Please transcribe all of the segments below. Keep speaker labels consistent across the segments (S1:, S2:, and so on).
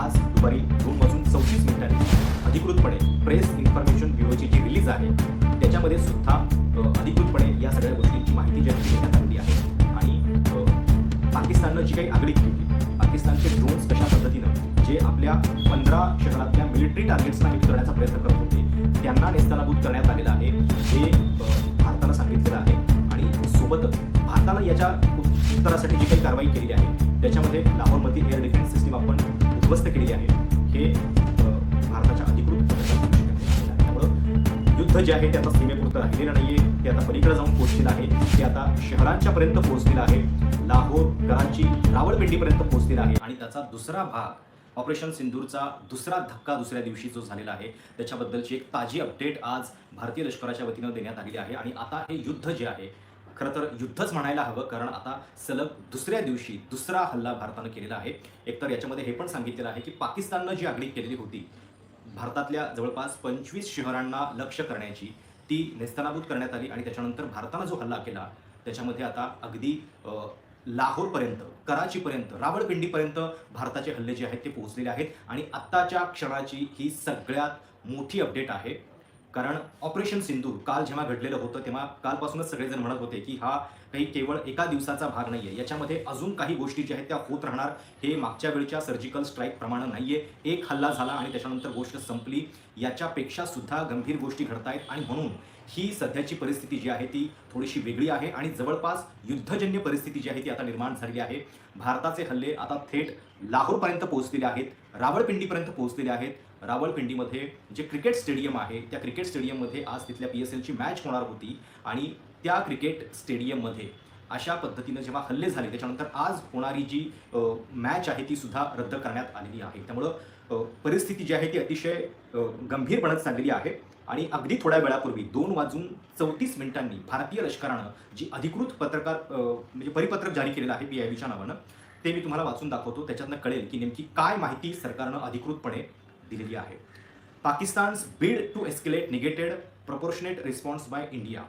S1: आज दुपारी दोन वाजून चौतीस मिनिटांनी अधिकृतपणे प्रेस इन्फॉर्मेशन ब्युरोची जी रिलीज आहे त्याच्यामध्ये सुद्धा अधिकृतपणे या सगळ्या गोष्टींची माहिती जी आहे देण्यात आलेली आहे. आणि पाकिस्ताननं जी काही आगळीक केली पाकिस्तानचे ड्रोन्स कशा पद्धतीनं जे आपल्या पंधरा शहरातल्या मिलिटरी टार्गेट्सना हिट करण्याचा प्रयत्न करत होते त्यांना नेस्तनाबूत करण्यात आलेलं आहे हे भारताला भारतानं सांगितलेलं आहे. आणि सोबतच भारतानं याच्या उत्तरासाठी जी काही कारवाई केलेली आहे त्याच्यामध्ये लाहोरमधील एअर बंदोबस्त केलेली आहे. हे भारताच्या अधिकृत त्यामुळं युद्ध जे आहे ते आता सीमेपुरतं राहिलेलं नाहीये. ते आता पलीकडे जाऊन पोहोचलेलं आहे. ते आता शहरांच्या पर्यंत पोहोचलेलं आहे. लाहोर कराची रावळपिंडीपर्यंत पोहोचलेलं आहे. आणि त्याचा दुसरा भाग ऑपरेशन सिंधूरचा दुसरा धक्का दुसऱ्या दिवशी जो झालेला आहे त्याच्याबद्दलची एक ताजी अपडेट आज भारतीय लष्कराच्या वतीनं देण्यात आलेली आहे. आणि आता हे युद्ध जे आहे खरं तर युद्धच म्हणायला हवं कारण आता सलग दुसऱ्या दिवशी दुसरा हल्ला भारतानं केलेला आहे. एकतर याच्यामध्ये हे पण सांगितलेलं आहे की पाकिस्ताननं जी आगळी केलेली होती भारतातल्या जवळपास पंचवीस शहरांना लक्ष्य करण्याची ती नेस्तनाबूत करण्यात आली आणि त्याच्यानंतर भारतानं जो हल्ला केला त्याच्यामध्ये आता अगदी लाहोरपर्यंत कराचीपर्यंत रावळपिंडीपर्यंत भारताचे हल्ले जे आहेत ते पोहोचलेले आहेत. आणि आत्ताच्या क्षणाची ही सगळ्यात मोठी अपडेट आहे. कारण ऑपरेशन सिंधूर काल जेव्हा घडलेलं होतं तेव्हा कालपासूनच सगळेजण म्हणत होते की हा काही केवळ एका दिवसाचा भाग आहे याच्यामध्ये अजून काही गोष्टी ज्या आहेत त्या होत राहणार हे मागच्या वेळच्या सर्जिकल स्ट्राईक प्रमाणे आहे एक हल्ला झाला आणि त्याच्यानंतर गोष्ट संपली. याच्यापेक्षा सुद्धा गंभीर गोष्टी घडत आहेत आणि म्हणून ही सध्याची परिस्थिती जी आहे ती थोडीशी वेगळी आहे आणि जवळपास युद्धजन्य परिस्थिती जी आहे ती आता निर्माण झालेली आहे. भारताचे हल्ले आता थेट लाहोरपर्यंत पोहोचलेले आहेत रावळपिंडीपर्यंत पोहोचलेले आहेत. रावळपिंडीमध्ये जे क्रिकेट स्टेडियम आहे त्या क्रिकेट स्टेडियममध्ये आज तिथल्या पी एस एलची मॅच होणार होती आणि त्या क्रिकेट स्टेडियममध्ये अशा पद्धतीनं जेव्हा हल्ले झाले त्याच्यानंतर आज होणारी जी मॅच आहे ती सुद्धा रद्द करण्यात आलेली आहे. त्यामुळं परिस्थिती जी आहे ती अतिशय गंभीरपणात गंभीर बनत चाललेली आहे आणि अगदी थोड्या वेळापूर्वी दोन वाजून चौतीस मिनिटांनी भारतीय लष्करानं जी अधिकृत पत्रकार म्हणजे परिपत्रक जारी केलेलं आहे पी आय बीच्या नावानं ते मी तुम्हाला वाचून दाखवतो. त्याच्यातनं कळेल की नेमकी काय माहिती सरकारनं अधिकृतपणे दिलेली आहे. Pakistan's bid to escalate negated proportionate response by India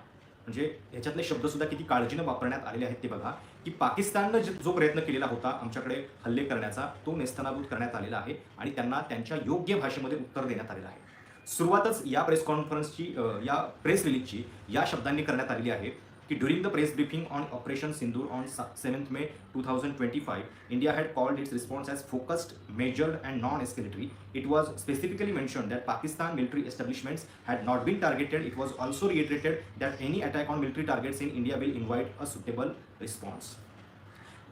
S1: म्हणजे ह्याच्यातले शब्दसुद्धा किती काळजीनं वापरण्यात आलेले आहेत ते बघा. की पाकिस्ताननं जो प्रयत्न केलेला होता आमच्याकडे हल्ले करण्याचा तो नेस्तनाबूत करण्यात आलेला आहे आणि त्यांना त्यांच्या योग्य भाषेमध्ये उत्तर देण्यात आलेलं आहे. सुरुवातच या प्रेस कॉन्फरन्सची या प्रेस रिलीजची या शब्दांनी करण्यात आलेली आहे. during the press briefing on Operation Sindoor on 7th May 2025, India had called its response as focused, measured, and non-escalatory. It was specifically mentioned that Pakistan military establishments had not been targeted. It was also reiterated that any attack on military targets in India will invite a suitable response.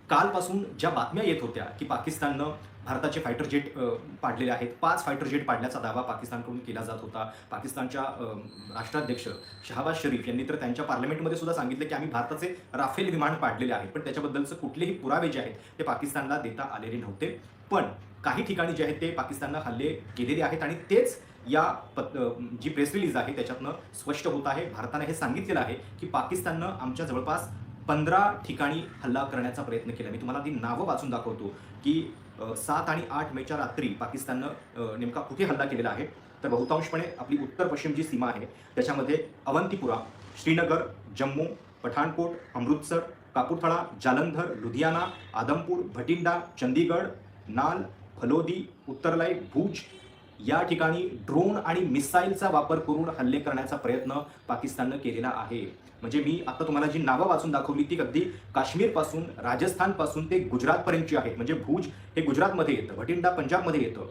S1: कालपासून ज्या बातम्या येत होत्या की पाकिस्ताननं भारताचे fighter jet पाडलेले आहेत पाच फायटर जेट पाडल्याचा दावा पाकिस्तानकडून केला जात होता. पाकिस्तानच्या राष्ट्राध्यक्ष शहाबाज शरीफ यांनी तर त्यांच्या पार्लमेंटमध्ये सुद्धा सांगितलं की आम्ही भारताचे राफेल विमान पाडलेले आहेत पण त्याच्याबद्दलचं कुठलेही पुरावे जे आहेत ते पाकिस्तानला देता आलेले नव्हते. पण काही ठिकाणी जे आहेत ते पाकिस्ताननं हल्ले केलेले आहेत आणि तेच या पत जी प्रेस रिलीज आहे त्याच्यातनं स्पष्ट होत आहे. भारतानं हे सांगितलेलं आहे की पाकिस्ताननं आमच्या जवळपास पंधरा ठिकाणी हल्ला करण्याचा प्रयत्न केला. मी तुम्हाला ती नावं वाचून दाखवतो की सात आणि आठ मेच्या रात्री पाकिस्ताननं नेमका कुठे हल्ला केलेला आहे? तर बहुतांशपणे आपली उत्तर पश्चिम जी सीमा आहे त्याच्यामध्ये अवंतीपुरा श्रीनगर जम्मू पठाणकोट अमृतसर कापूरथळा जालंधर लुधियाना आदमपूर भटिंडा चंदीगड नाल फलोदी उत्तरलाई भूज या ठिकाणी ड्रोन आणि मिसाईलचा वापर करून हल्ले करण्याचा प्रयत्न पाकिस्ताननं केलेला आहे. म्हणजे मी आता तुम्हाला जी नावं वाचून दाखवली ती अगदी काश्मीरपासून राजस्थानपासून ते गुजरातपर्यंतची आहेत. म्हणजे भुज हे गुजरातमध्ये येतं भटिंडा पंजाबमध्ये येतं.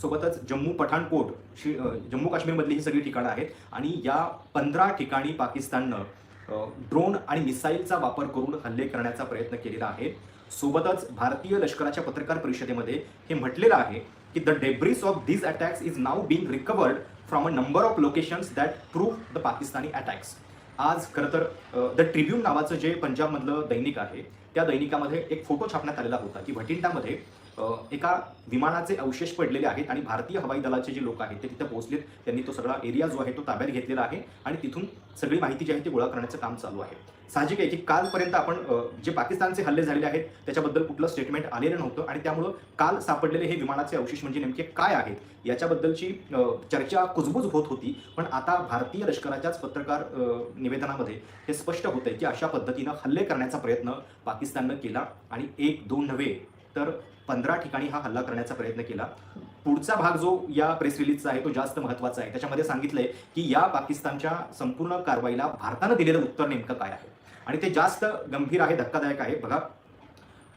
S1: सोबतच जम्मू पठाणकोट श्री जम्मू काश्मीरमधली ही सगळी ठिकाणं आहेत. आणि या पंधरा ठिकाणी पाकिस्ताननं ड्रोन आणि मिसाईलचा वापर करून हल्ले करण्याचा प्रयत्न केलेला आहे. सोबतच भारतीय लष्कराच्या पत्रकार परिषदेमध्ये हे म्हटलेलं आहे की the debris of this attacks is now being recovered from a number of locations that prove the Pakistani attacks. आज खरं तर द ट्रिब्यून नावाचं जे पंजाबमधलं दैनिक आहे त्या दैनिकामध्ये एक फोटो छापण्यात आलेला होता की भटिंडामध्ये एका विमानाचे अवशेष पडलेले आहेत आणि भारतीय हवाई दलाचे जे लोक आहेत ते तिथे पोहोचलेत. त्यांनी तो सगळा एरिया जो आहे तो ताब्यात घेतलेला आहे आणि तिथून सगळी माहिती जी आहे ती गोळा करण्याचं काम चालू आहे. साहजिक आहे की कालपर्यंत आपण जे पाकिस्तानचे हल्ले झालेले आहेत त्याच्याबद्दल कुठलं स्टेटमेंट आलेलं नव्हतं आणि त्यामुळं काल सापडलेले हे विमानाचे अवशेष म्हणजे नेमके काय आहेत याच्याबद्दलची चर्चा कुजबूज होत होती. पण आता भारतीय लष्कराच्याच पत्रकार निवेदनामध्ये हे स्पष्ट होतंय की अशा पद्धतीनं हल्ले करण्याचा प्रयत्न पाकिस्ताननं केला आणि एक दोन नव्हे तर पंधरा ठिकाणी हा हल्ला करण्याचा प्रयत्न केला. पुढचा भाग जो या प्रेस रिलीजचा आहे तो जास्त महत्त्वाचा आहे. त्याच्यामध्ये सांगितलंय की या पाकिस्तानच्या संपूर्ण कारवाईला भारतानं दिलेलं उत्तर नेमकं काय आहे? आणि ते जास्त गंभीर आहे धक्कादायक आहे. बघा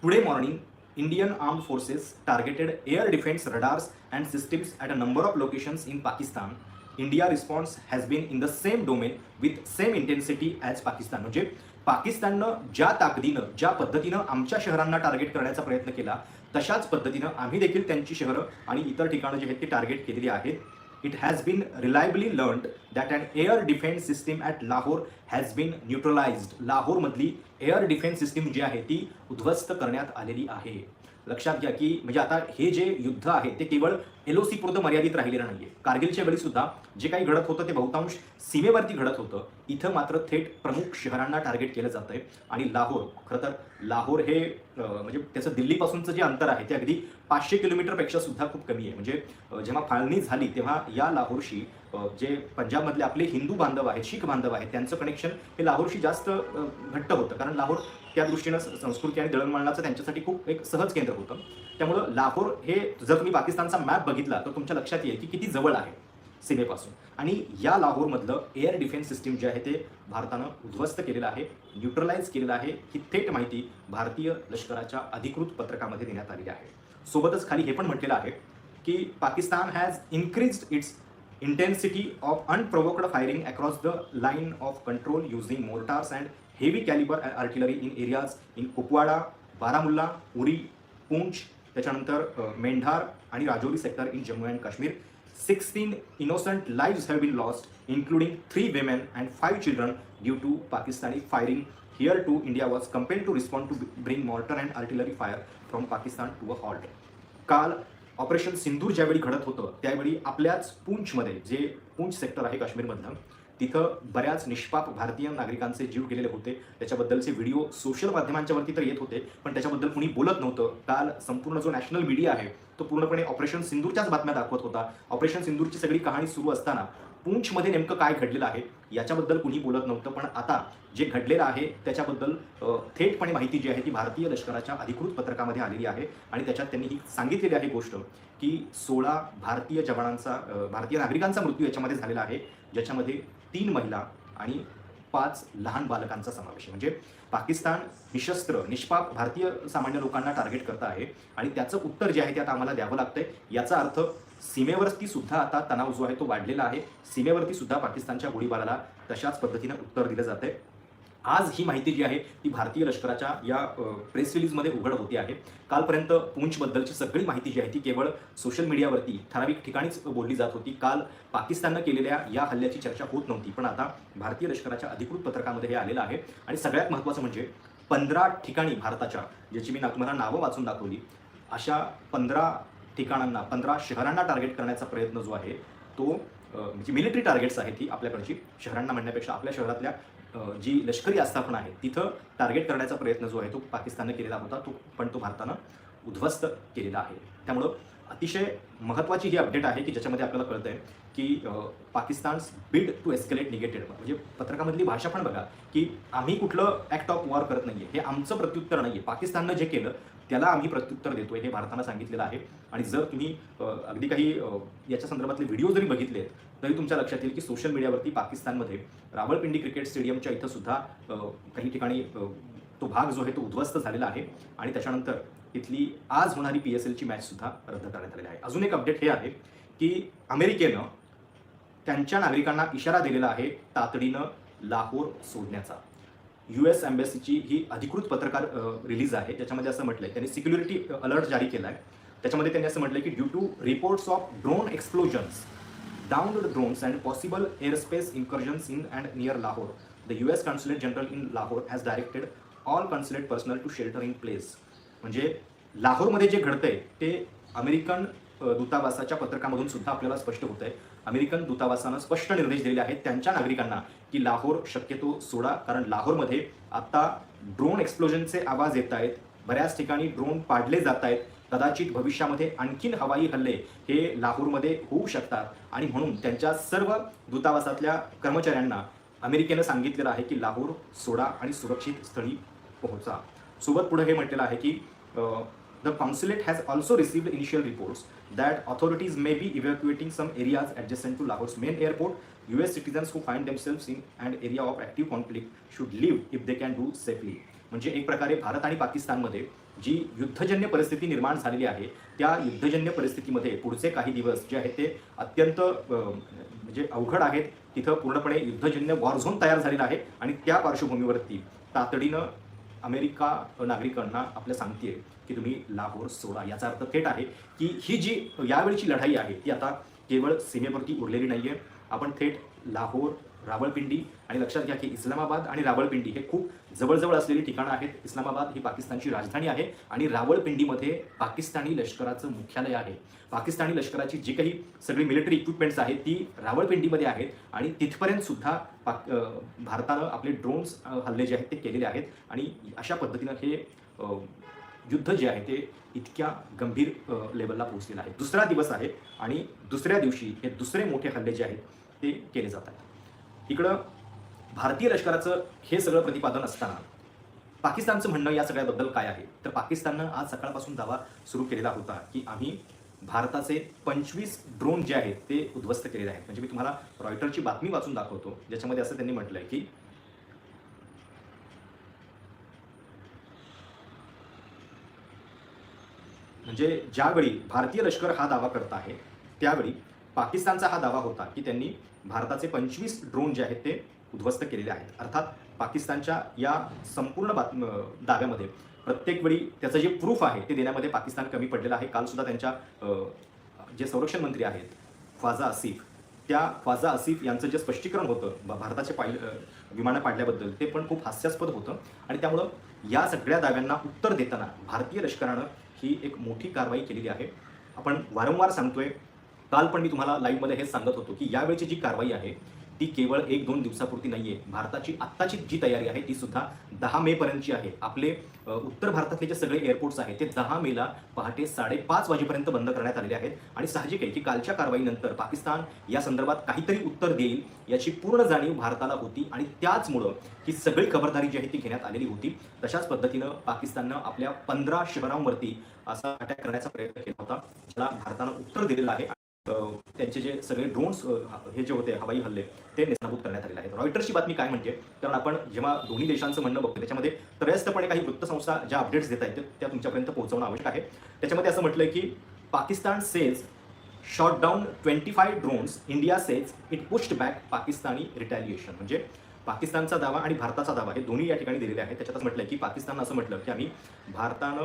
S1: today morning Indian arm forces targeted air defence radars and systems at a number of locations in Pakistan India response has been in the same domain with same intensity as Pakistan म्हणजे पाकिस्ताननं ज्या ताकदीनं ज्या पद्धतीनं आमच्या शहरांना target करण्याचा प्रयत्न केला तशाच पद्धतीनं आम्ही देखील त्यांची शहरं आणि इतर ठिकाणं जी आहेत ती टार्गेट केलेली आहेत. It has been reliably learned that and air defence system at Lahore has been neutralised लाहोरमधली air defence system जी आहे ती उद्ध्वस्त करण्यात आलेली आहे. लक्षात घ्या की म्हणजे आता हे जे युद्ध आहे ते केवळ एल एलओसी पुरतं मर्यादित राहिलेलं नाहीये. कारगिलच्या वेळी सुद्धा जे काही घडत होतं ते बहुतांश सीमेवरती घडत होतं. इथं मात्र थेट प्रमुख शहरांना टार्गेट केलं जात आहे आणि लाहोर खरं तर लाहोर हे म्हणजे त्याचं दिल्लीपासूनचं जे अंतर आहे ते अगदी पाचशे किलोमीटरपेक्षा सुद्धा खूप कमी आहे. म्हणजे जेव्हा फाळणी झाली तेव्हा या लाहोरशी जे पंजाबमधले आपले हिंदू बांधव आहेत शीख बांधव आहेत त्यांचं कनेक्शन हे लाहोरशी जास्त घट्ट होतं. कारण लाहोर त्या दृष्टीनं संस्कृती आणि दळणवळणाचं त्यांच्यासाठी खूप एक सहज केंद्र होतं. त्यामुळं लाहोर हे जर तुम्ही पाकिस्तानचा मॅप बघितला तर तुमच्या लक्षात येईल की किती जवळ आहे सीमेपासून. आणि या लाहोरमधलं एअर डिफेन्स सिस्टीम जे आहे ते भारतानं उद्ध्वस्त केलेलं आहे न्यूट्रलाइज केलेलं आहे. ही थेट माहिती भारतीय लष्कराच्या अधिकृत पत्रकामध्ये देण्यात आलेली आहे. सोबतच खाली हे पण म्हटलेलं आहे की Pakistan has increased its intensity of unprovoked firing across the line of control using mortars and heavy caliber artillery in areas in Kupwara Baramulla Uri Poonch त्याच्यानंतर अ, मेंढार आणि Rajouri sector in Jammu and Kashmir sixteen innocent lives have been lost including three women and five children due to Pakistani firing here too India was compel to respond to bring mortar and artillery fire from Pakistan to a halt काल Operation Sindoor ज्यावेळी घडत होतं त्यावेळी आपल्याच पूंछमध्ये जे Poonch sector आहे काश्मीरमधलं तिथं बऱ्याच निष्पाप भारतीय नागरिकांचे जीव गेलेले होते. त्याच्याबद्दलचे व्हिडिओ सोशल माध्यमांच्या वरती तर येत होते पण त्याच्याबद्दल कुणी बोलत नव्हतं. काल संपूर्ण जो नॅशनल मीडिया आहे तो पूर्णपणे ऑपरेशन सिंदूरच्याच बातम्या दाखवत होता. ऑपरेशन सिंदूरची सगळी कहाणी सुरू असताना पूंछमध्ये नेमकं काय घडलेलं आहे याच्याबद्दल कुणी बोलत नव्हतं पण आता जे घडलेलं आहे त्याच्याबद्दल थेटपणे माहिती जी आहे ती भारतीय लष्कराच्या अधिकृत पत्रकामध्ये आलेली आहे आणि त्याच्यात त्यांनी ही सांगितलेली आहे गोष्ट की सोळा भारतीय जवानांचा भारतीय नागरिकांचा मृत्यू याच्यामध्ये झालेला आहे ज्याच्यामध्ये तीन महिला आणि पाच लहान बालकांचा समावेश आहे. म्हणजे पाकिस्तान निशस्त्र निष्पाप भारतीय सामान्य लोकांना टार्गेट करत आहे आणि त्याचं उत्तर जे आहे ते आता आम्हाला द्यावं लागतंय. याचा अर्थ सीमेवरती सुद्धा आता तणाव जो आहे तो वाढलेला आहे. सीमेवरती सुद्धा पाकिस्तानच्या गोळीबाराला तशाच पद्धतीनं उत्तर दिलं जात आहे आज ही माहिती जी आहे ती भारतीय लष्कराच्या या प्रेस रिलीजमध्ये उघड होती आहे. कालपर्यंत पूंछबद्दलची सगळी माहिती जी आहे ती केवळ सोशल मीडियावरती ठराविक ठिकाणीच बोलली जात होती. काल पाकिस्ताननं केलेल्या या हल्ल्याची चर्चा होत नव्हती पण आता भारतीय लष्कराच्या अधिकृत पत्रकामध्ये हे आलेलं आहे. आणि सगळ्यात महत्त्वाचं म्हणजे पंधरा ठिकाणी भारताच्या ज्याची मी तुम्हाला नावं वाचून दाखवली अशा पंधरा ठिकाणांना पंधरा शहरांना टार्गेट करण्याचा प्रयत्न जो आहे तो जी म्हणजे मिलिटरी टार्गेट्स आहेत ती आपल्याकडची. शहरांना म्हणण्यापेक्षा आपल्या शहरातल्या जी लष्करी आस्थापना आहे तिथं टार्गेट करण्याचा प्रयत्न जो आहे तो पाकिस्तानने केलेला होता. तो पण तो भारतानं उद्ध्वस्त केलेला आहे. त्यामुळं अतिशय महत्त्वाची ही अपडेट आहे की ज्याच्यामध्ये आपल्याला कळतं आहे की Pakistan bid to escalate negated म्हणजे पत्रकामधली भाषा पण बघा की आम्ही कुठलं ॲक्ट ऑफ वॉर करत नाही आहे हे आमचं प्रत्युत्तर नाही आहे पाकिस्ताननं जे केलं त्याला आम्ही प्रत्युत्तर देतोय हे भारतानं सांगितलेलं आहे. आणि जर तुम्ही अगदी काही याच्या संदर्भातले व्हिडिओ जरी बघितले तरी तुमच्या लक्षात येईल की सोशल मीडियावरती पाकिस्तानमध्ये रावळपिंडी क्रिकेट स्टेडियमच्या इथं सुद्धा काही ठिकाणी तो भाग जो आहे तो उद्ध्वस्त झालेला आहे. आणि त्याच्यानंतर इथली आज होणारी पी एस एलची मॅच सुद्धा रद्द करण्यात आलेली आहे. अजून एक अपडेट हे आहे की अमेरिकेनं त्यांच्या नागरिकांना इशारा दिलेला आहे तातडीनं लाहोर सोडण्याचा. यू एस एम्बॅसीची ही अधिकृत पत्रकार रिलीज आहे. त्याच्यामध्ये असं म्हटलंय त्यांनी सिक्युरिटी अलर्ट जारी केला आहे त्याच्यामध्ये त्यांनी असं म्हटलंय की due to reports of drone explosions downtown and possible airspace incursions in and near Lahore the U S consulate general in Lahore has directed all consulate personnel to shelter in place म्हणजे लाहोरमध्ये जे घडतंय ते American दूतावासाच्या पत्रकामधून सुद्धा आपल्याला स्पष्ट होत आहे अमेरिकन दूतावासानं स्पष्ट निर्देश दिलेले आहेत त्यांच्या नागरिकांना की लाहोर शक्यतो सोडा कारण लाहोरमध्ये आता ड्रोन एक्सप्लोजनचे आवाज येत आहेत. बऱ्याच ठिकाणी ड्रोन पाडले जात आहेत. कदाचित भविष्यामध्ये आणखीन हवाई हल्ले हे लाहोरमध्ये होऊ शकतात. आणि म्हणून त्यांच्या सर्व दूतावासातल्या कर्मचाऱ्यांना अमेरिकेनं सांगितलेलं आहे की लाहोर सोडा आणि सुरक्षित स्थळी पोहोचा. सोबत पुढे हे म्हटलेलं आहे की the consulate has also received initial reports that authorities may be evacuating some areas adjacent to Lahore's main airport U S who find themselves in an and area of active should should leave if they can do safely म्हणजे एक प्रकारे भारत आणि पाकिस्तानमध्ये जी युद्धजन्य परिस्थिती निर्माण झालेली आहे त्या युद्धजन्य परिस्थितीमध्ये पुढचे काही दिवस जे आहेत ते अत्यंत म्हणजे अवघड आहेत. तिथं पूर्णपणे युद्धजन्य वॉर झोन तयार झालेला आहे आणि त्या पार्श्वभूमीवरती तातडीनं अमेरिका नागरिकांना आपल्या सांगते की तुम्ही लाहोर सोडा याचा अर्थ थेट आहे की ही जी यावेळची लढाई आहे ती आता केवळ सीमेवरती उरलेली नाही आहे आपण थेट लाहोर रावळपिंडी आणि लक्षात घ्या की इस्लामाबाद आणि रावळपिंडी हे खूप जवळजवळ असलेली ठिकाणं आहेत. इस्लामाबाद ही पाकिस्तानची राजधानी आहे आणि रावळपिंडीमध्ये पाकिस्तानी लष्कराचं मुख्यालय आहे. पाकिस्तानी लष्कराची जी काही सगळी मिलिटरी इक्विपमेंट्स आहेत ती रावळपिंडीमध्ये आहेत आणि तिथपर्यंत सुद्धा पाक भारतानं आपले ड्रोन्स हल्ले जे आहेत ते केलेले आहेत आणि अशा पद्धतीनं हे युद्ध जे आहे ते इतक्या गंभीर लेवलला पोहोचलेलं आहे. दुसरा दिवस आहे आणि दुसऱ्या दिवशी हे दुसरे मोठे हल्ले जे आहेत ते केले जात आहेत. इकडं भारतीय लष्कराचं हे सगळं प्रतिपादन असताना पाकिस्तानचं म्हणणं या सगळ्याबद्दल काय आहे? तर पाकिस्ताननं आज सकाळपासून दावा सुरू केलेला होता की आम्ही भारताचे पंचवीस ड्रोन जे आहेत ते उद्ध्वस्त केलेले आहेत. म्हणजे मी तुम्हाला रॉयटरची बातमी वाचून दाखवतो. ज्याच्यामध्ये असं त्यांनी म्हटलंय की म्हणजे ज्यावेळी भारतीय लष्कर हा दावा करत आहे त्यावेळी पाकिस्तानचा हा दावा होता की त्यांनी भारताचे पंचवीस ड्रोन जे आहेत ते उद्ध्वस्त केलेले आहेत. अर्थात पाकिस्तानच्या या संपूर्ण बातम दाव्यामध्ये प्रत्येक वेळी त्याचं जे प्रूफ आहे ते देण्यामध्ये पाकिस्तान कमी पडलेलं आहे. कालसुद्धा त्यांच्या जे संरक्षण मंत्री आहेत ख्वाजा आसिफ त्या ख्वाजा आसिफ यांचं जे स्पष्टीकरण होतं भारताचे पाय विमानं पाडल्याबद्दल ते पण खूप हास्यास्पद होतं. आणि त्यामुळं या सगळ्या दाव्यांना उत्तर देताना भारतीय लष्करानं ही एक मोठी कारवाई केलेली आहे. आपण वारंवार सांगतोय काल पण मी तुम्हाला लाईव्हमध्ये हेच सांगत होतो की यावेळची जी कारवाई आहे ती केवळ एक दोन दिवसापुरती नाहीये. भारताची आत्ताची जी तयारी आहे ती सुद्धा दहा मे पर्यंतची आहे. आपले उत्तर भारतातले जे सगळे एअरपोर्ट्स आहेत ते दहा मेला पहाटे साडेपाच वाजेपर्यंत बंद करण्यात आलेले आहेत. आणि साहजिक आहे की कालच्या कारवाईनंतर पाकिस्तान या संदर्भात काहीतरी उत्तर देईल याची पूर्ण जाणीव भारताला होती. आणि त्याचमुळं ही सगळी खबरदारी जी आहे ती घेण्यात आलेली होती. तशाच पद्धतीनं पाकिस्ताननं आपल्या पंधरा शहरांवरती असा अटॅक करण्याचा प्रयत्न केला होता ज्याला भारतानं उत्तर दिलेलं आहे. त्यांचे जे सगळे ड्रोन्स हे जे होते हवाई हल्ले ते नेस्तनाबूत करण्यात आलेले आहेत. रॉयटर्सची बातमी काय म्हणते कारण आपण जेव्हा दोन्ही देशांचं म्हणणं बघतो त्याच्यामध्ये त्रयस्थपणे काही वृत्तसंस्था ज्या अपडेट्स देत आहेत त्या तुमच्यापर्यंत पोहोचवणं आवश्यक आहे. त्याच्यामध्ये असं म्हटलंय की Pakistan says shot down twenty five drones India says it pushed back Pakistani retaliation म्हणजे पाकिस्तानचा दावा आणि भारताचा दावा हे दोन्ही या ठिकाणी दिलेले आहेत. त्याच्यातच म्हटलंय की पाकिस्तान असं म्हटलं की आम्ही भारतानं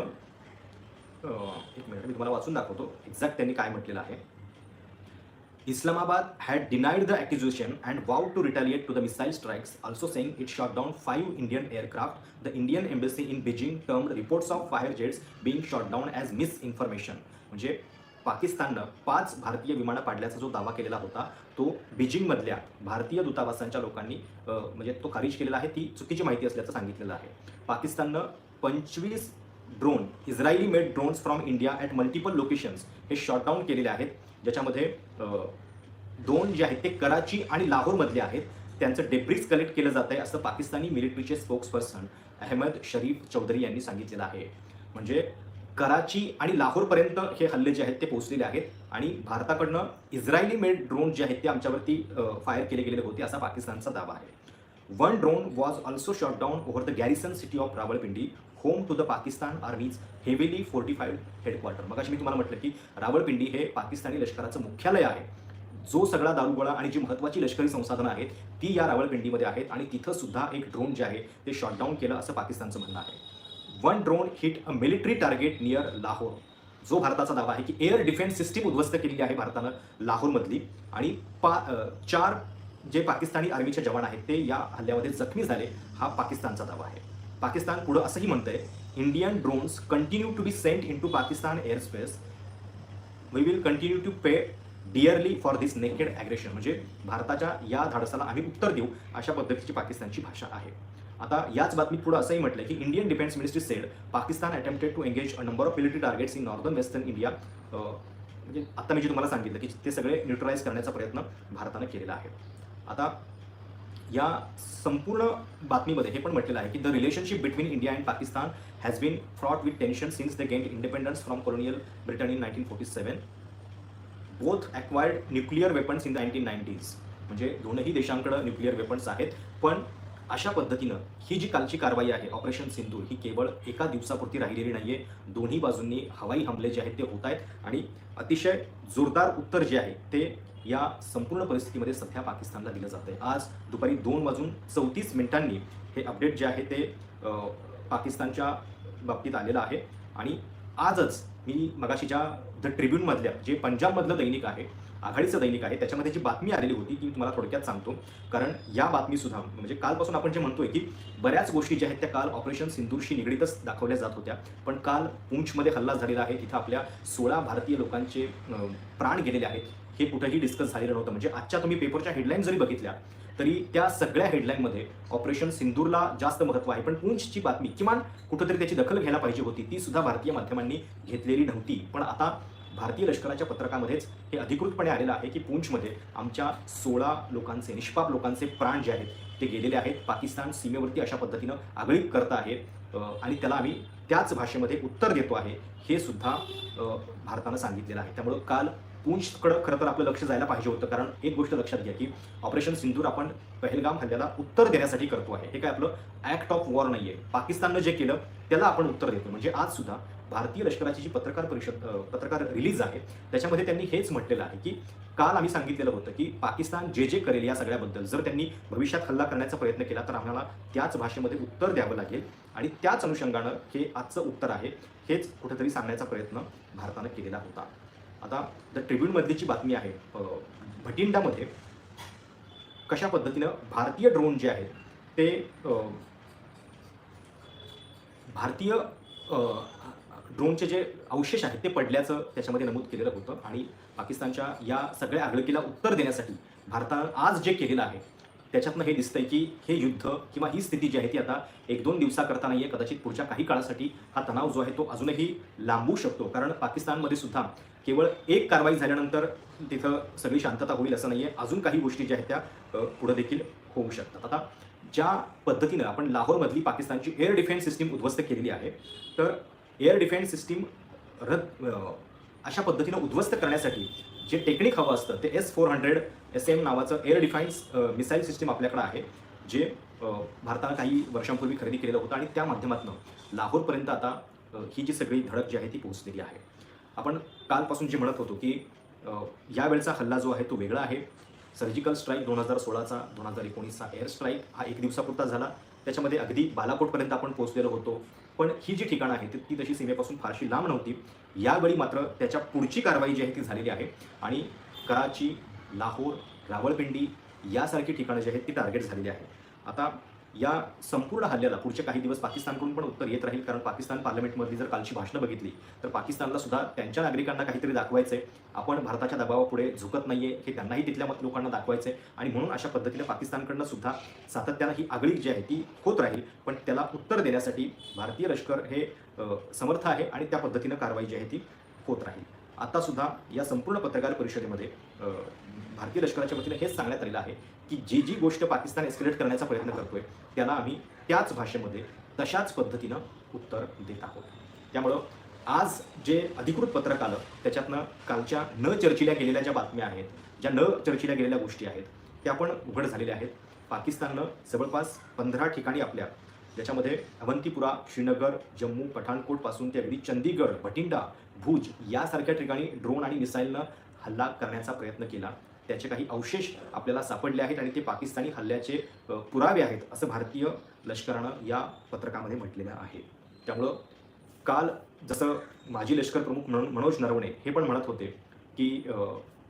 S1: एक मिनिट मी तुम्हाला वाचून दाखवतो एक्झॅक्ट त्यांनी काय म्हटलेलं आहे. Islamabad had denied the accusation and vowed to retaliate to the missile strikes, also saying it shot down five Indian aircraft. The Indian embassy in Beijing termed reports of fire jets being shot down as misinformation. म्हणजे पाकिस्ताननं पाच भारतीय विमानं पाडल्याचा जो दावा केलेला होता तो बीजिंगमधल्या भारतीय दूतावासांच्या लोकांनी म्हणजे तो खारिज केलेला आहे ती चुकीची माहिती असल्याचं सांगितलेलं आहे पाकिस्ताननं पंचवीस drone Israeli made drones from India at multiple locations हे शॉटडाऊन केलेले आहेत ज्याच्यामध्ये दोन जे आहेत ते कराची आणि लाहोरमधले आहेत. त्यांचं डेब्रिक्स कलेक्ट केलं जात आहे असं पाकिस्तानी मिलिटरीचे स्पोक्स पर्सन अहमद शरीफ चौधरी यांनी सांगितलेलं आहे. म्हणजे कराची आणि लाहोरपर्यंत हे हल्ले जे आहेत ते पोहोचलेले आहेत आणि भारताकडनं इस्रायली मेड ड्रोन जे आहेत ते आमच्यावरती फायर केले गेलेले होते असा पाकिस्तानचा दावा आहे. One drone was also shot down over the garrison city of Rawalpindi home to the Pakistan army's heavily fortified headquarter मग मी तुम्हाला म्हटलं की रावळपिंडी हे पाकिस्तानी लष्कराचं मुख्यालय आहे. जो सगळा दारुगोळा आणि जी महत्त्वाची लष्करी संसाधनं आहेत ती या रावळपिंडीमध्ये आहेत आणि तिथं सुद्धा एक ड्रोन जे आहे ते शॉट डाऊन केलं असं पाकिस्तानचं म्हणणं आहे. One drone hit a military target near Lahore जो भारताचा दावा आहे की एअर डिफेन्स सिस्टीम उद्ध्वस्त केलेली आहे भारतानं लाहोरमधली आणि पा चार जे पाकिस्तानी आर्मीचे जवान आहेत ते या हल्ल्यामध्ये जखमी झाले हा पाकिस्तानचा दावा आहे. पाकिस्तान पुढं असंही म्हणतंय Indian drones continue to be sent into Pakistan air space we will continue to pay dearly for this naked aggression म्हणजे भारताच्या या धाडसाला आम्ही उत्तर देऊ अशा पद्धतीची पाकिस्तानची भाषा आहे. आता याच बातमीत पुढे असंही म्हटलं की Indian defence ministry said Pakistan attempted to engage a number of military targets in northern western India म्हणजे आता मी जे तुम्हाला सांगितलं की ते सगळे न्यूट्रलाइज करण्याचा प्रयत्न भारतानं केलेला आहे. आता या संपूर्ण बातमीमध्ये हे पण म्हटलेलं आहे की the relationship between India and Pakistan has been fraught with tension since the gained independence from colonial Britain in nineteen forty seven both acquired nuclear weapons in the nineteen nineties म्हणजे दोनही देशांकडं न्यूक्लिअर वेपन्स आहेत. पण अशा पद्धतीनं ही जी कालची कारवाई आहे operation Sindhu ही केवळ एका दिवसापुरती राहिलेली नाही आहे दोन्ही बाजूंनी हवाई हमले जे आहेत ते होत आहेत. आणि अतिशय जोरदार उत्तर जे आहे ते या संपूर्ण परिस्थितीमध्ये सध्या पाकिस्तानला दिलं जात आहे आज दुपारी दोन वाजून चौतीस मिनिटांनी हे अपडेट जे आहे ते पाकिस्तानच्या बाबतीत आलेलं आहे. आणि आजच मी मगाशी ज्या द ट्रिब्यूनमधल्या जे पंजाबमधलं दैनिक आहे आघाडीचं दैनिक आहे त्याच्यामध्ये जी बातमी आलेली होती ती मी तुम्हाला थोडक्यात सांगतो. कारण या बातमीसुद्धा म्हणजे कालपासून आपण जे म्हणतोय की बऱ्याच गोष्टी ज्या आहेत त्या काल ऑपरेशन सिंदूरशी निगडीतच दाखवल्या जात होत्या. पण काल पुंछमध्ये हल्ला झालेला आहे. तिथं आपल्या सोळा भारतीय लोकांचे प्राण गेलेले आहेत. हे कुठंही डिस्कस झालेलं नव्हतं. म्हणजे आजच्या तुम्ही पेपरच्या हेडलाईन जरी बघितल्या तरी त्या सगळ्या हेडलाईनमध्ये ऑपरेशन सिंदूरला जास्त महत्त्व आहे. पण पुंछची बातमी किमान कुठंतरी त्याची दखल घ्यायला पाहिजे होती ती सुद्धा भारतीय माध्यमांनी घेतलेली नव्हती. पण आता भारतीय लष्कराच्या पत्रकामध्येच हे अधिकृतपणे आलेलं आहे की पुंछमध्ये आमच्या सोळा लोकांचे निष्पाप लोकांचे प्राण जे आहेत ते गेलेले आहेत. पाकिस्तान सीमेवरती अशा पद्धतीनं आगळीक करत आहे. आणि त्याला आम्ही त्याच भाषेमध्ये उत्तर देतो आहे हे सुद्धा भारतानं सांगितलेलं आहे. त्यामुळं काल पूंछकडं खरं तर आपलं लक्ष जायला पाहिजे होतं. कारण एक गोष्ट लक्षात घ्या की ऑपरेशन सिंदूर आपण पहलगाम हल्ल्याला उत्तर देण्यासाठी करतो आहे. हे काय आपलं ऍक्ट ऑफ वॉर नाहीये. पाकिस्ताननं जे केलं त्याला आपण उत्तर देतो. म्हणजे आज सुद्धा भारतीय लष्कराची जी पत्रकार परिषद पत्रकार रिलीज आहे त्याच्यामध्ये त्यांनी हेच म्हटलेलं आहे की काल आम्ही सांगितलेलं होतं की पाकिस्तान जे जे करेल या सगळ्याबद्दल जर त्यांनी भविष्यात हल्ला करण्याचा प्रयत्न केला तर आम्हाला त्याच भाषेमध्ये उत्तर द्यावं लागेल. आणि त्याच अनुषंगानं हे आजचं उत्तर आहे हेच कुठेतरी सांगण्याचा प्रयत्न भारतानं केलेला होता. आता द ट्रिब्यूनमधली जी बातमी आहे. भटिंडामध्ये कशा पद्धतीनं भारतीय ड्रोन जे आहेत ते भारतीय ड्रोनचे जे अवशेष आहेत ते पडल्याचं त्याच्यामध्ये नमूद केलेलं होतं आणि पाकिस्तानच्या या सगळ्या आगळकीला उत्तर देण्यासाठी भारतानं आज जे केलेलं आहे त्याच्यातनं हे दिसतंय की हे युद्ध किंवा ही स्थिती जी आहे ती आता एक दोन दिवसाकरता नाही आहे कदाचित पुढच्या काही काळासाठी हा तणाव जो आहे तो अजूनही लांबू शकतो. कारण पाकिस्तानमध्ये सुद्धा केवळ एक कारवाई झाल्यानंतर तिथं सगळी शांतता होईल असं नाही आहे अजून काही गोष्टी ज्या आहेत त्या पुढं देखील होऊ शकतात. आता ज्या पद्धतीनं आपण लाहोरमधली पाकिस्तानची एअर डिफेन्स सिस्टीम उद्ध्वस्त केलेली आहे तर एअर डिफेन्स सिस्टीम रद्द अशा पद्धतीनं उद्ध्वस्त करण्यासाठी जे टेक्निक हवं असतं ते S four hundred S M नावाचं एअर डिफेन्स मिसाईल सिस्टीम आपल्याकडं आहे जे भारतानं काही वर्षांपूर्वी खरेदी केलेलं होतं आणि त्या माध्यमातून लाहोरपर्यंत आता ही जी सगळी धडक जी आहे ती पोहोचलेली आहे. आपण कालपासून जे म्हणत होतो की यावेळचा हल्ला जो आहे तो वेगळा आहे. सर्जिकल स्ट्राईक दोन हजार सोळाचा दोन हजार एकोणीसचा एअर स्ट्राईक हा एक दिवसापुरता झाला. त्याच्यामध्ये अगदी बालाकोटपर्यंत आपण पोहोचलेलो होतो. पण ही जी ठिकाणं आहेत ती तशी सीमेपासून फारशी लांब नव्हती. यावेळी मात्र त्याच्या पुढची कारवाई जी आहे ती झालेली आहे. आणि कराची लाहोर रावळपिंडी यासारखी ठिकाणं जी आहेत ती टार्गेट झालेली आहेत आता या संपूर्ण हल्ल्याला पुढचे काही दिवस पाकिस्तानकडून पण उत्तर येत राहील. कारण पाकिस्तान पार्लमेंटमधली जर कालची भाषणं बघितली तर पाकिस्तानला सुद्धा त्यांच्या नागरिकांना काहीतरी दाखवायचंय. आपण भारताच्या दबावापुढे झुकत नाहीये हे त्यांनाही तिथल्या मत लोकांना दाखवायचंय. आणि म्हणून अशा पद्धतीने पाकिस्तानकडनं सुद्धा सातत्यानं ही आगळीक जी आहे ती होत राहील. पण त्याला उत्तर देण्यासाठी भारतीय लष्कर हे समर्थ आहे आणि त्या पद्धतीनं कारवाई जी आहे ती होत राहील. आता सुद्धा या संपूर्ण पत्रकार परिषदेमध्ये भारतीय लष्कराच्या वतीने हेच सांगण्यात आलेलं आहे की जी जी गोष्ट पाकिस्तान एस्केलेट करण्याचा प्रयत्न करतोय त्याला आम्ही त्याच भाषेमध्ये तशाच पद्धतीनं उत्तर देत आहोत. त्यामुळं आज जे अधिकृत पत्रक आलं त्याच्यातनं कालच्या न चर्चिल्या गेलेल्या ज्या बातम्या आहेत ज्या न चर्चिल्या गेलेल्या गोष्टी आहेत त्या पण उघड झालेल्या आहेत. पाकिस्ताननं जवळपास पंधरा ठिकाणी आपल्या ज्याच्यामध्ये अवंतीपुरा श्रीनगर जम्मू पठाणकोटपासून ते अगदी चंदीगड भटिंडा भुज यासारख्या ठिकाणी ड्रोन आणि मिसाईलनं हल्ला करण्याचा प्रयत्न केला. त्याचे काही अवशेष आपल्याला सापडले आहेत आणि ते पाकिस्तानी हल्ल्याचे पुरावे आहेत असं भारतीय लष्करानं या पत्रकामध्ये म्हटलेलं आहे. त्यामुळं काल जसं माजी लष्कर प्रमुख म्हणून मनोज नरवणे हे पण म्हणत होते की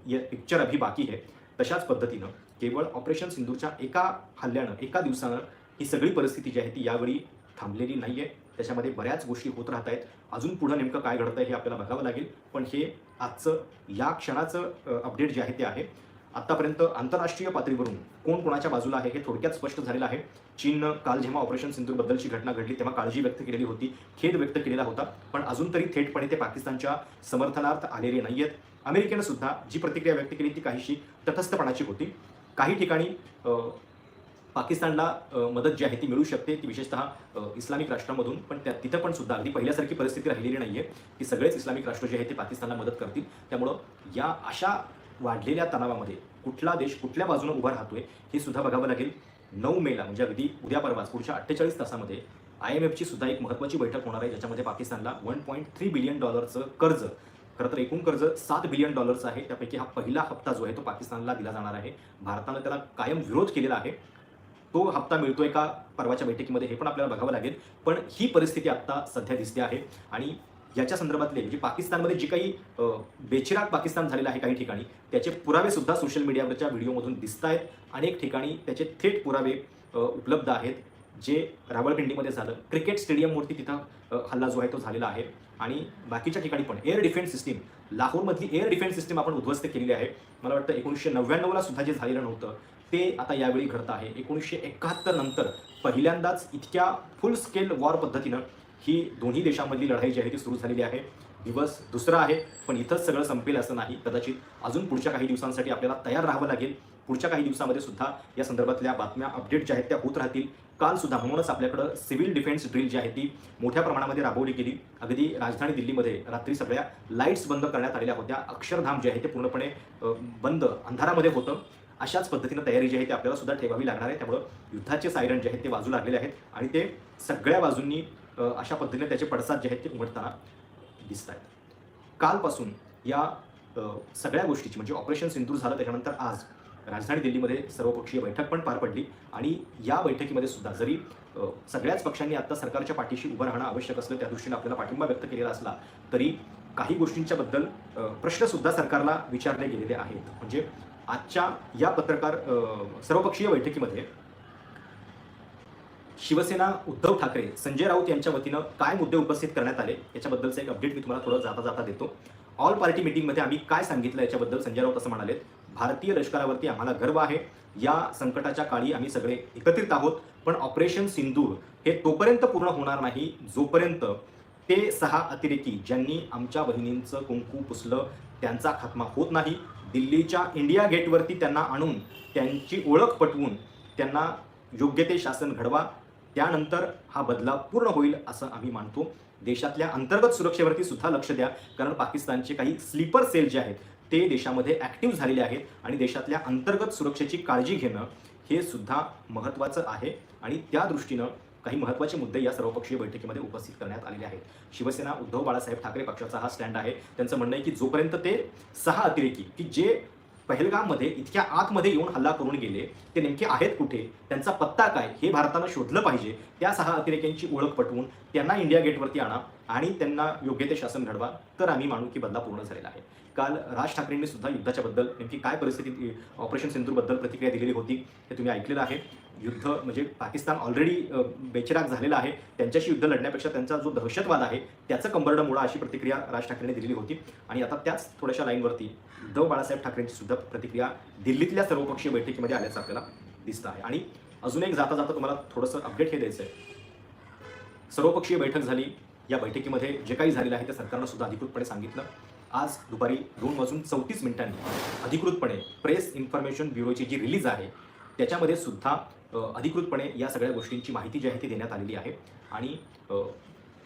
S1: ये पिक्चर अभी बाकी है तशाच पद्धतीनं केवळ ऑपरेशन सिंधूरच्या एका हल्ल्यानं एका दिवसानं ही सगळी परिस्थिती जी आहे ती यावेळी थांबलेली नाही आहे त्याच्यामध्ये बऱ्याच गोष्टी होत राहत आहेत. अजून पुढं नेमकं काय घडतं आहे हे आपल्याला बघावं लागेल. पण हे आजचं या क्षणाचं अपडेट जे आहे ते आहे. आत्तापर्यंत आंतरराष्ट्रीय पातळीवरून कोण कोणाच्या बाजूला आहे हे थोडक्यात स्पष्ट झालेलं आहे. चीननं काल जेव्हा ऑपरेशन सिंधूरबद्दलची घटना घडली तेव्हा काळजी व्यक्त केलेली होती. खेद व्यक्त केलेला होता. पण अजून तरी थेटपणे ते पाकिस्तानच्या समर्थनार्थ आलेले नाही आहेत अमेरिकेनं सुद्धा जी प्रतिक्रिया व्यक्त केली ती काहीशी तटस्थपणाची होती. काही ठिकाणी पाकिस्तानला मदत जी आहे ती मिळू शकते. ती विशेषतः इस्लामिक राष्ट्रामधून. पण त्या तिथं पण सुद्धा अगदी पहिल्यासारखी परिस्थिती राहिलेली नाही आहे की सगळेच इस्लामिक राष्ट्र जे आहे ते पाकिस्तानला मदत करतील. त्यामुळं या अशा वाढलेल्या तणावामध्ये कुठला देश कुठल्या बाजूने उभा राहतोय हे सुद्धा बघावं लागेल. नऊ मेला म्हणजे अगदी उद्या परवाच पुढच्या अठ्ठेचाळीस तासामध्ये आय एम एफची सुद्धा एक महत्त्वाची बैठक होणार आहे ज्याच्यामध्ये पाकिस्तानला वन पॉईंट थ्री बिलियन डॉलरचं कर्ज खरं तर एकूण कर्ज सात बिलियन डॉलरचं आहे. त्यापैकी हा पहिला हप्ता जो आहे तो पाकिस्तानला दिला जाणार आहे. भारतानं त्याला कायम विरोध केलेला आहे. तो हप्ता मिळतोय का परवाच्या बैठकीमध्ये हे पण आपल्याला बघावं लागेल. पण ही परिस्थिती आता सध्या दिसते आहे आणि याच्या संदर्भातले म्हणजे पाकिस्तानमध्ये जी काही बेचिराग पाकिस्तान झालेलं आहे काही ठिकाणी त्याचे पुरावे सुद्धा सोशल मीडियावरच्या व्हिडिओमधून दिसत आहेत. अनेक ठिकाणी त्याचे थेट पुरावे उपलब्ध आहेत. जे रावळपिंडीमध्ये झालं क्रिकेट स्टेडियमवरती तिथं हल्ला जो आहे तो झालेला आहे. आणि बाकीच्या ठिकाणी पण एअर डिफेन्स सिस्टीम लाहोरमधली एअर डिफेन्स सिस्टीम आपण उद्ध्वस्त केलेली आहे. मला वाटतं एकोणीसशे नव्याण्णवला सुद्धा जे झालेलं नव्हतं ते आता यावेळी घडतं आहे. एकोणीसशे एकाहत्तर नंतर पहिल्यांदाच इतक्या फुल स्केल वॉर पद्धतीनं ही दोन्ही देशांमधली लढाई जी आहे ती सुरू झालेली आहे. दिवस दुसरा आहे पण इथंच सगळं संपेल असं नाही. कदाचित अजून पुढच्या काही दिवसांसाठी आपल्याला तयार राहावं लागेल. पुढच्या काही दिवसामध्ये सुद्धा या संदर्भातल्या बातम्या अपडेट ज्या आहेत त्या होत राहतील. काल सुद्धा म्हणूनच आपल्याकडं सिव्हिल डिफेन्स ड्रिल जी आहे ती मोठ्या प्रमाणामध्ये राबवली गेली. अगदी राजधानी दिल्लीमध्ये रात्री सगळ्या लाईट्स बंद करण्यात आलेल्या होत्या. अक्षरधाम जे आहे ते पूर्णपणे बंद अंधारामध्ये होतं. अशाच पद्धतीनं तयारी जी आहे ती आपल्याला सुद्धा ठेवावी लागणार आहे. त्यामुळं युद्धाचे सायरन जे आहेत ते वाजू लागलेले आहेत आणि ते सगळ्या बाजूंनी अशा पद्धतीने त्याचे पडसाद जे आहेत ते उमटताना दिसत आहेत कालपासून या सगळ्या गोष्टीची म्हणजे ऑपरेशन सिंदूर झालं त्याच्यानंतर आज राजधानी दिल्लीमध्ये सर्वपक्षीय बैठक पण पार पडली आणि या बैठकीमध्ये सुद्धा जरी सगळ्याच पक्षांनी आता सरकारच्या पाठीशी उभं राहणं आवश्यक असलं त्या दृष्टीने आपल्याला पाठिंबा व्यक्त केलेला असला तरी काही गोष्टींच्याबद्दल प्रश्नसुद्धा सरकारला विचारले गेलेले आहेत. म्हणजे आजच्या या पत्रकार सर्वपक्षीय बैठकीमध्ये शिवसेना उद्धव ठाकरे संजय राऊत यांच्या वतीनं काय मुद्दे उपस्थित करण्यात आले याच्याबद्दलचं एक अपडेट मी तुम्हाला थोडं जाता जाता देतो ऑल पार्टी मीटिंगमध्ये आम्ही काय सांगितलं याच्याबद्दल संजय राऊत असं म्हणाले भारतीय लष्करावरती आम्हाला गर्व आहे. या संकटाच्या काळी आम्ही सगळे एकत्रित आहोत. पण ऑपरेशन सिंदूर हे तोपर्यंत पूर्ण होणार नाही जोपर्यंत ते सहा अतिरेकी ज्यांनी आमच्या बहिणींचं कुंकू पुसलं त्यांचा खात्मा होत नाही दिल्लीच्या इंडिया गेटवरती त्यांना आणून त्यांची ओळख पटवून त्यांना योग्य ते शासन घडवा. त्यानंतर हा बदलाव पूर्ण होईल असं आम्ही मानतो. देशातल्या अंतर्गत सुरक्षेवरती सुद्धा लक्ष द्या. कारण पाकिस्तानचे काही स्लीपर सेल जे आहेत ते देशामध्ये ॲक्टिव्ह झालेले आहेत आणि देशातल्या अंतर्गत सुरक्षेची काळजी घेणं हे सुद्धा महत्त्वाचं आहे. आणि त्या दृष्टीनं काही महत्त्वाचे मुद्दे या सर्वपक्षीय बैठकीमध्ये उपस्थित करण्यात आलेले आहेत. शिवसेना उद्धव बाळासाहेब ठाकरे पक्षाचा हा स्टँड आहे. त्यांचं म्हणणं आहे की जोपर्यंत ते सहा अतिरेकी की जे पहलगाममध्ये इतक्या आतमध्ये येऊन हल्ला करून गेले ते नेमके आहेत कुठे? त्यांचा पत्ता काय? हे भारतानं शोधलं पाहिजे. त्या सहा अतिरेक्यांची ओळख पटवून त्यांना इंडिया गेटवरती आणा आणि त्यांना योग्य ते शासन घडवा. तर आम्ही मानू की बदला पूर्ण झालेला आहे. काल राज ठाकरेंनी सुद्धा युद्धाच्याबद्दल नेमकी काय परिस्थिती ऑपरेशन सिंधूरबद्दल प्रतिक्रिया दिलेली होती हे तुम्ही ऐकलेलं आहे. युद्ध म्हणजे पाकिस्तान ऑलरेडी बेचिराग झालेला आहे. त्यांच्याशी युद्ध लढण्यापेक्षा त्यांचा जो दहशतवाद आहे त्याचं कंबरडं मुळा अशी प्रतिक्रिया राज ठाकरेंनी दिलेली होती. आणि आता त्याच थोड्याशा लाईनवरती उद्धव बाळासाहेब ठाकरेंची सुद्धा प्रतिक्रिया दिल्लीतल्या सर्वपक्षीय बैठकीमध्ये आल्याचं आपल्याला दिसतं आहे. आणि अजून एक जाता जाता तुम्हाला थोडंसं अपडेट हे द्यायचं आहे सर्वपक्षीय बैठक झाली. या बैठकीमध्ये जे काही झालेलं आहे ते सरकारनं सुद्धा अधिकृतपणे सांगितलं. आज दुपारी दोन वाजून चौतीस मिनिटांनी अधिकृतपणे प्रेस इन्फॉर्मेशन ब्युरोची जी रिलीज आहे त्याच्यामध्ये सुद्धा अधिकृतपणे या सगळ्या गोष्टींची माहिती जी आहे ती देण्यात आलेली आहे. आणि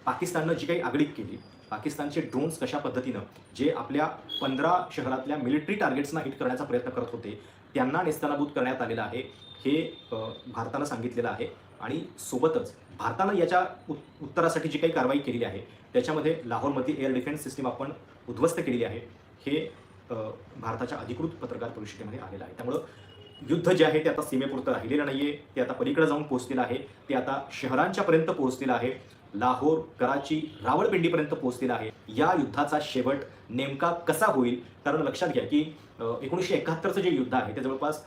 S1: पाकिस्ताननं जी काही आगळीक केली पाकिस्तानचे ड्रोन्स कशा पद्धतीनं जे आपल्या पंधरा शहरातल्या मिलिटरी टार्गेट्सना हिट करण्याचा प्रयत्न करत होते त्यांना नेस्तनाभूत करण्यात आलेलं आहे. हे भारतानं सांगितलेलं आहे. आणि सोबतच भारतानं याच्या उत् उत्तरासाठी जी काही कारवाई केलेली आहे त्याच्यामध्ये लाहोरमधली एअर डिफेन्स सिस्टीम आपण उद्ध्वस्त केलेली आहे. हे भारताच्या अधिकृत पत्रकार परिषदेमध्ये आलेलं आहे. त्यामुळं युद्ध जे आहे ते आता सीमेपुरतं राहिलेलं नाहीये. ते आता पलीकडे जाऊन पोहोचलेलं आहे. ते आता शहरांच्यापर्यंत पोहोचलेलं आहे. लाहोर कराची रावळपिंडीपर्यंत पोहोचलेलं आहे. या युद्धाचा शेवट नेमका कसा होईल? कारण लक्षात घ्या की एकोणीसशे एकाहत्तरचं जे युद्ध आहे ते जवळपास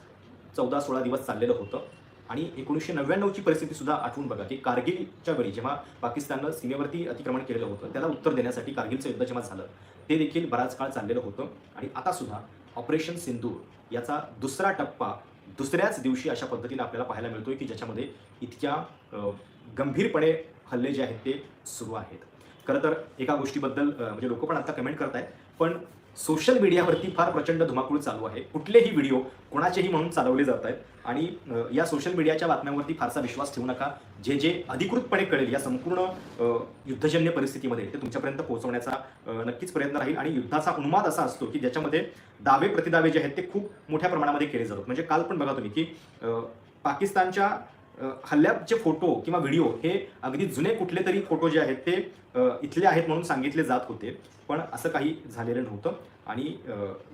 S1: चौदा सोळा दिवस चाललेलं होतं. आणि एकोणीसशे नव्याण्णवची परिस्थिती सुद्धा आठवून बघा की कारगिलच्या वेळी जेव्हा पाकिस्ताननं सीमेवरती अतिक्रमण केलेलं होतं त्याला उत्तर देण्यासाठी कारगिलचं युद्ध जेव्हा झालं ते देखील बराच काळ चाललेलं होतं. आणि आता सुद्धा ऑपरेशन सिंदूर याचा दुसरा टप्पा दुसऱ्याच दिवशी अशा पद्धतीला आपल्याला पाहायला मिळतोय की ज्याच्यामध्ये इतक्या गंभीरपणे हल्ले जे आहेत ते सुरू आहेत. खरं तर एका गोष्टीबद्दल म्हणजे लोक पण आता कमेंट करत आहेत पण सोशल मीडियावरती फार प्रचंड धुमाकूळ चालू आहे. कुठलेही व्हिडिओ कोणाचेही म्हणून चालवले जात आहेत. आणि या सोशल मीडियाच्या बातम्यांवरती फारसा विश्वास ठेवू नका. जे जे अधिकृतपणे कळेल या संपूर्ण युद्धजन्य परिस्थितीमध्ये ते तुमच्यापर्यंत पोहोचवण्याचा नक्कीच प्रयत्न राहील. आणि युद्धाचा उन्माद असा असतो की ज्याच्यामध्ये दावे प्रतिदावे जे आहेत ते खूप मोठ्या प्रमाणामध्ये केले जातात. म्हणजे काल पण बघा तुम्ही की पाकिस्तानच्या हल्ल्याचे फोटो किंवा व्हिडिओ हे अगदी जुने कुठले तरी फोटो जे आहेत ते इथले आहेत म्हणून सांगितले जात होते. पण असं काही झालेलं नव्हतं. आणि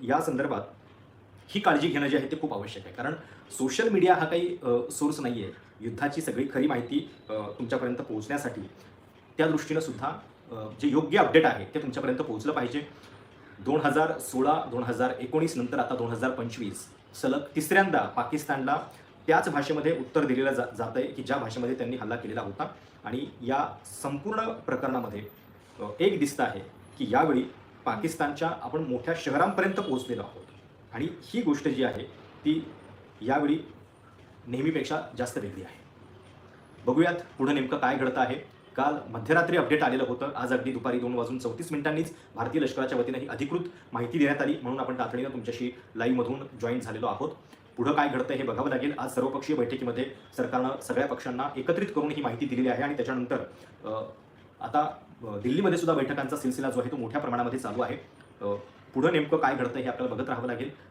S1: या संदर्भात ही काळजी घेणं जे आहे ते खूप आवश्यक आहे. कारण सोशल मीडिया हा काही सोर्स नाही आहे युद्धाची सगळी खरी माहिती तुमच्यापर्यंत पोहोचण्यासाठी त्या दृष्टीनं सुद्धा जे योग्य अपडेट आहे ते तुमच्यापर्यंत पोहोचलं पाहिजे. दोन हजार सोळा दोन हजार एकोणीस नंतर आता दोन हजार पंचवीस सलग तिसऱ्यांदा पाकिस्तानला त्याच भाषेमध्ये उत्तर दिलेलं जा जात आहे की ज्या भाषेमध्ये त्यांनी हल्ला केलेला होता. आणि या संपूर्ण प्रकरणामध्ये एक दिसतं आहे की यावेळी पाकिस्तानच्या आपण मोठ्या शहरांपर्यंत पोहोचलेलो आहोत. आणि ही गोष्ट जी आहे ती यावेळी नेहमीपेक्षा जास्त वेगळी आहे. बघूयात पुढं नेमकं काय घडतं आहे. काल मध्यरात्री अपडेट आलेलं होतं. आज अगदी दुपारी दोन वाजून चौतीस मिनिटांनीच भारतीय लष्कराच्या वतीनं ही अधिकृत माहिती देण्यात आली. म्हणून आपण तातडीनं तुमच्याशी लाईव्हमधून जॉईन झालेलो आहोत. पुढं काय घडतं हे बघावं लागेल. आज सर्वपक्षीय बैठकीमध्ये सरकारनं सगळ्या पक्षांना एकत्रित करून ही माहिती दिलेली आहे आणि त्याच्यानंतर आता दिल्लीमध्ये सुद्धा बैठकांचा सिलसिला जो आहे तो मोठ्या प्रमाणामध्ये चालू आहे. पुढं नेमकं काय घडतं हे आपल्याला बघत राहावं लागेल.